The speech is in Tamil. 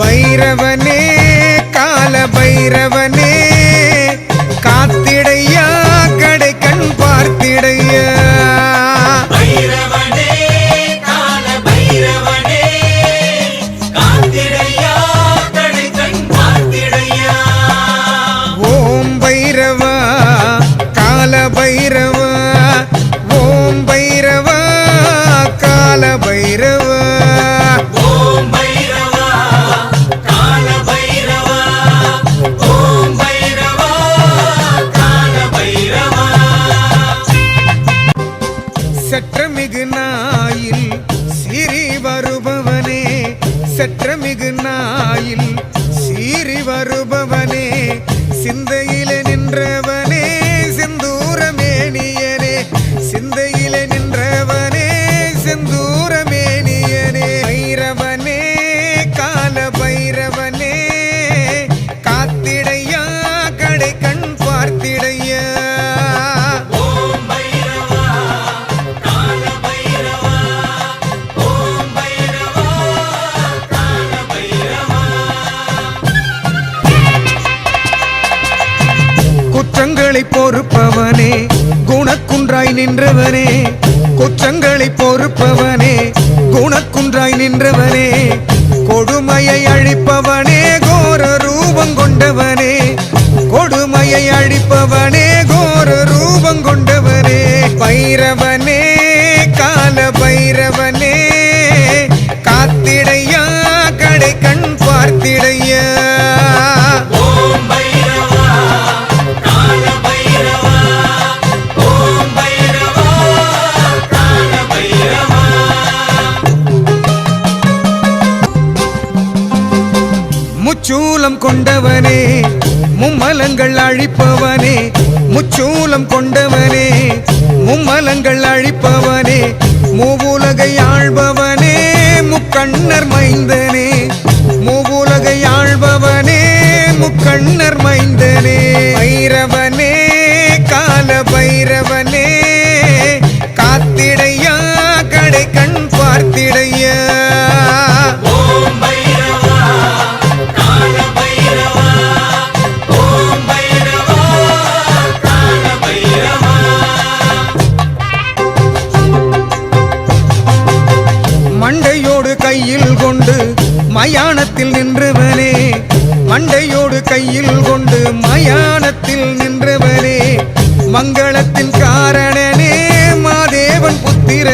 பைரவனே. சற்றமிகு நான் குற்றங்களை பொறுப்பவனே குணக்குன்றாய் நின்றவனே. குற்றங்களை பொறுப்பவனே குணக்குன்றாய் நின்றவனே. கொடுமையை அழிப்பவனே கோர ரூபம் கொண்டவனே. கொடுமையை அழிப்பவனே கோர ரூபம் கொண்டவனே. பைரவன் முச்சூலம் கொண்டவனே மும்மலங்கள் அழிப்பவனே முச்சூலம் கொண்டவனே மும்மலங்கள் அழிப்பவனே மூவுலகை ஆழ்பவனே முக்கண்ணர் மைந்தனே மூவுலகை ஆழ்பவனே முக்கண்ணர் மைந்தனே. ஐரவ நின்றவனே மண்டையோடு கையில் கொண்டு மயானத்தில் நின்றவனே மங்களத்தின் காரணனே மாதேவன் புத்திர